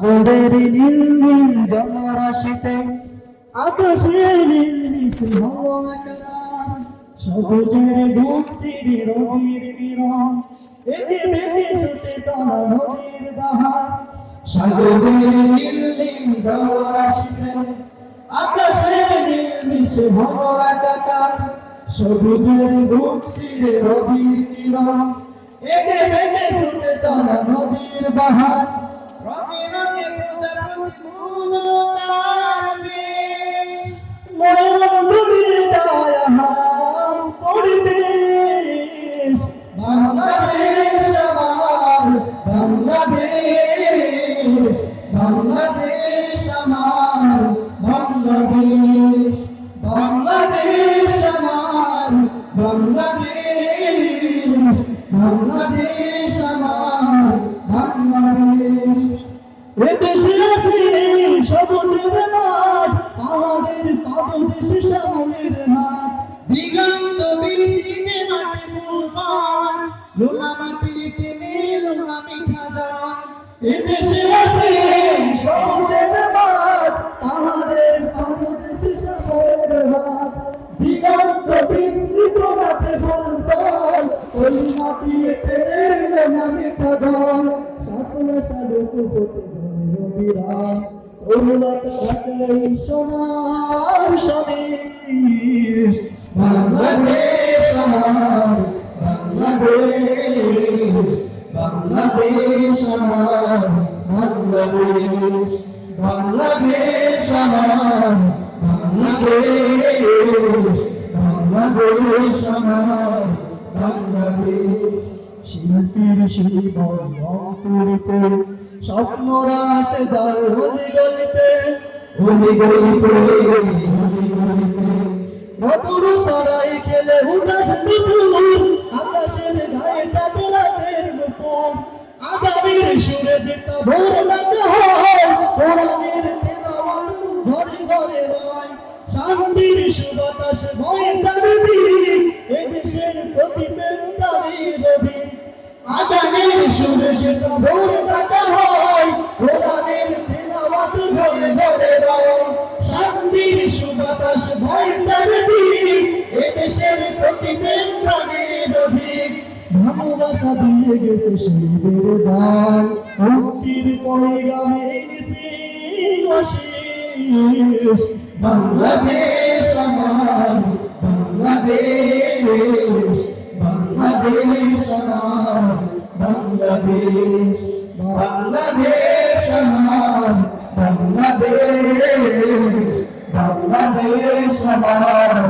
সাগরের নীল নীল জলরাশিতে আকাশের নীল একাকার সবুজের চিরি রবির কিরণ, একে বেঁকে ছুটে চলা নদীর বাহার সাগরের নীল নীল জলরাশিতে আকাশের নীল মিশে হলো একাকার সবুজের চিরে রবির কিরণ, একে বেঁকে ছুটে চলা নদীর বাহার বাংলাদেশ বাংলাদেশ আমার, বাংলাদেশ। এদেশে আছে সবুজের মাঠ, পাহাড়ের পাদদেশে শ্যামলের হাট। দিগন্ত বিস্তৃতে মাঠে ফুল ফান লোনা মাটি টেনে লোনা মিঠা জান এদেশে আছে সবুজের মিঠা জান সকলে সাধুক হতে অবিরাম অরুণাতা ঘাটে সোনার সমেশ বাংলাদেশ আমার, বাংলাদেশ বাংলাদেশ আমার, বাংলাদেশ বাংলাদেশ আমার, বাংলাদেশ বাংলাদেশ আমার, বাংলাদেশ। শিল্পীর শিবন অঙ্কুরিতে স্বপ্নরা আছে যার হলি গলিতে হলি গলিতে হলি গলিতে সরাই খেলে উদাস দুপুর আকাশের গায়ে চাঁদে রাতের দুপুর আগামীর সুরে যেটা ভোর ডাকা হয় ঘরে ঘরে রয় শান্তির সুবাতাস ভয়ে চারিদিক ভালোবাসা দিয়ে গেছে শহীদের দান মুক্তির পয়গামে এনেছে আশিস বাংলাদেশ আমার, বাংলাদেশ বাংলাদেশ আমার, বাংলাদেশ বাংলাদেশ আমার, বাংলাদেশ বাংলাদেশ আমার